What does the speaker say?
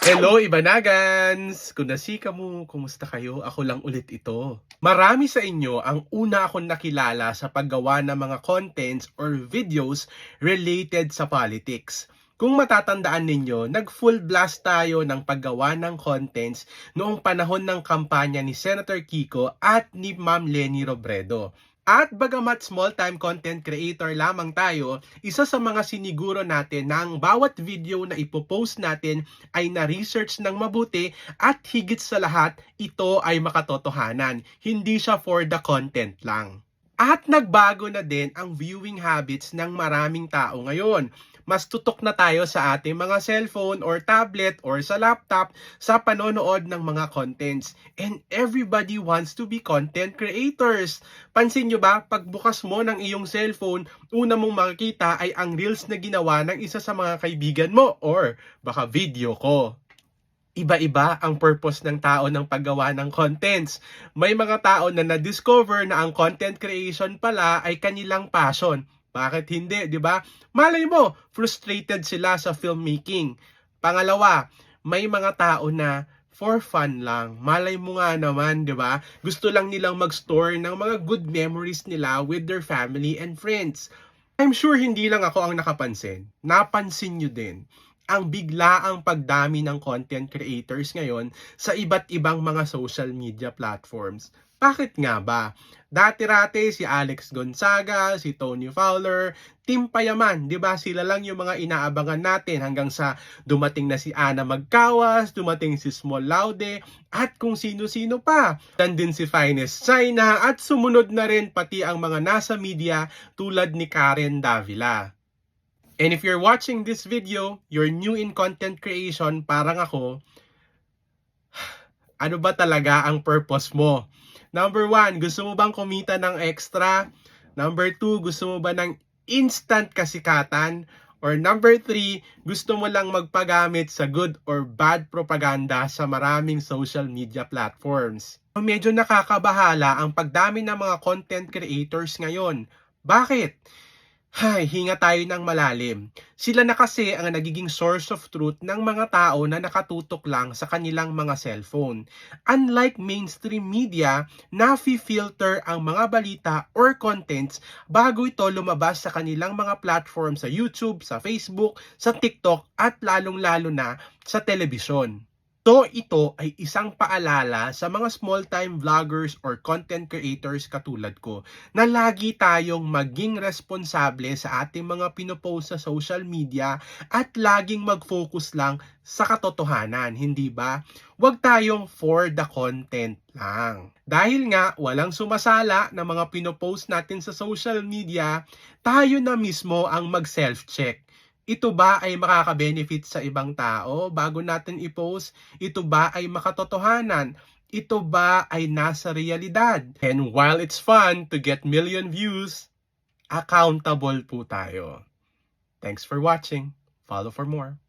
Hello, Ibanagans! Kung nasika mo, kumusta kayo? Ako lang ulit ito. Marami sa inyo ang una akong nakilala sa paggawa ng mga contents or videos related sa politics. Kung matatandaan ninyo, nag-full blast tayo ng paggawa ng contents noong panahon ng kampanya ni Senator Kiko at ni Ma'am Lenny Robredo. At bagamat small-time content creator lamang tayo, isa sa mga siniguro natin na bawat video na ipopost natin ay na-research ng mabuti at higit sa lahat, ito ay makatotohanan. Hindi siya for the content lang. At nagbago na din ang viewing habits ng maraming tao ngayon. Mas tutok na tayo sa ating mga cellphone or tablet or sa laptop sa panonood ng mga contents. And everybody wants to be content creators. Pansin nyo ba, pagbukas mo ng iyong cellphone, una mong makikita ay ang reels na ginawa ng isa sa mga kaibigan mo or baka video ko iba-iba ang purpose ng tao ng paggawa ng contents. May mga tao na na-discover na ang content creation pala ay kanilang passion. Bakit hindi, 'di ba? Malay mo, frustrated sila sa filmmaking. Pangalawa, may mga tao na for fun lang. Malay mo nga naman, 'di ba? Gusto lang nilang mag-store ng mga good memories nila with their family and friends. I'm sure hindi lang ako ang nakapansin. Napansin nyo din ang biglaang pagdami ng content creators ngayon sa iba't ibang mga social media platforms. Bakit nga ba? Dati-rate si Alex Gonzaga, si Tony Fowler, Team Payaman, 'di ba? Sila lang yung mga inaabangan natin hanggang sa dumating na si Ana Magkawas, dumating si Small Laude, at kung sino-sino pa. Nandun si Finest China at sumunod na rin pati ang mga nasa media tulad ni Karen Davila. And if you're watching this video, you're new in content creation, parang ako, ano ba talaga ang purpose mo? Number one, gusto mo bang kumita ng extra? Number two, gusto mo ba ng instant kasikatan? Or number three, gusto mo lang magpagamit sa good or bad propaganda sa maraming social media platforms? Medyo nakakabahala ang pagdami ng mga content creators ngayon. Bakit? Hay, hinga tayo ng malalim. Sila na kasi ang nagiging source of truth ng mga tao na nakatutok lang sa kanilang mga cellphone. Unlike mainstream media, na-filter ang mga balita or contents bago ito lumabas sa kanilang mga platform sa YouTube, sa Facebook, sa TikTok at lalong-lalo na sa telebisyon. To ito ay isang paalala sa mga small-time vloggers or content creators katulad ko na lagi tayong maging responsable sa ating mga pinopost sa social media at laging mag-focus lang sa katotohanan, hindi ba? Huwag tayong for the content lang. Dahil nga walang sumasala na mga pinopost natin sa social media, tayo na mismo ang mag-self-check ito ba ay makaka-benefit sa ibang tao bago natin i-post? Ito ba ay makatotohanan? Ito ba ay nasa realidad? And while it's fun to get million views, accountable po tayo. Thanks for watching. Follow for more.